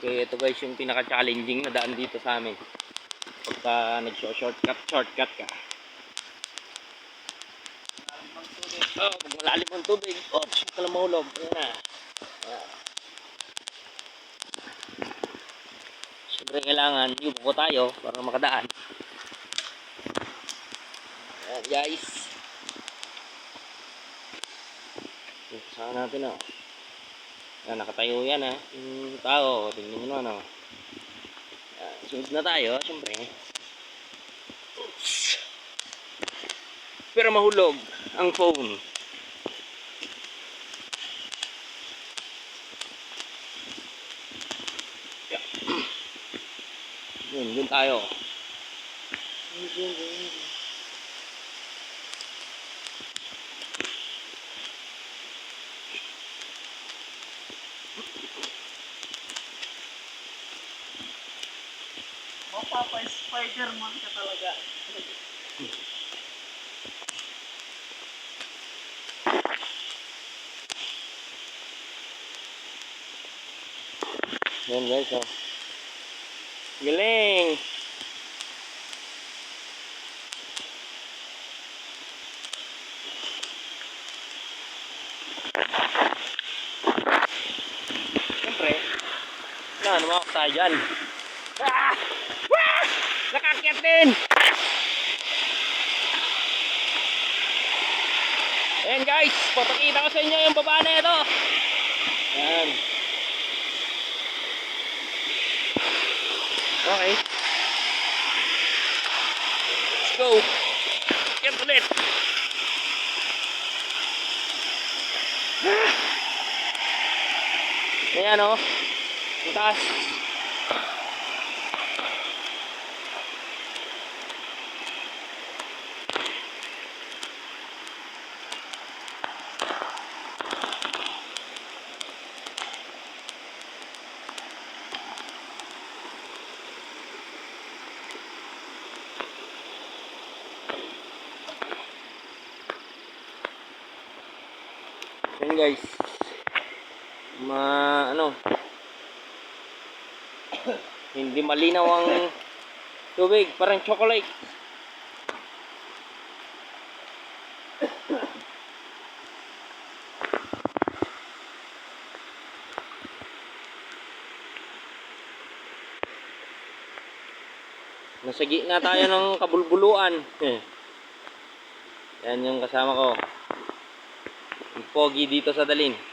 Okay, ito guys yung pinaka-challenging na daan dito sa amin. Pagka nag-shortcut, shortcut ka. Oh, pag malalim ang tubig, oh, shit, ka lang mahulog. Ayan na. Ayan. Siyempre kailangan yuko ko tayo para makadaan. Ayan guys. Saan natin oh. Ayan, nakatayo yan ha. Yung tao, tingnan nyo naman oh. Ayan, sunod na tayo, siyempre. Oops. Pero mahulog ang phone. Yeah. Yun, yun tayo. Mapapa-Spider-Man ka talaga. Yan guys, oh. Galing! Siyempre, na, lumakak tayo dyan. Ah! Ah! Nakakyat din! Ayan guys, papakita ko sa inyo yung baba na ito. Yan. Okay. Let's go. Yan ulit. Ah! Ayan o. Ang taas. Yan guys. Ma ano hindi malinaw ang tubig, parang chocolate. Nasa gitna tayo ng kabulbuluan. Eh. Yan yung kasama ko. Pogi dito sa Dalin.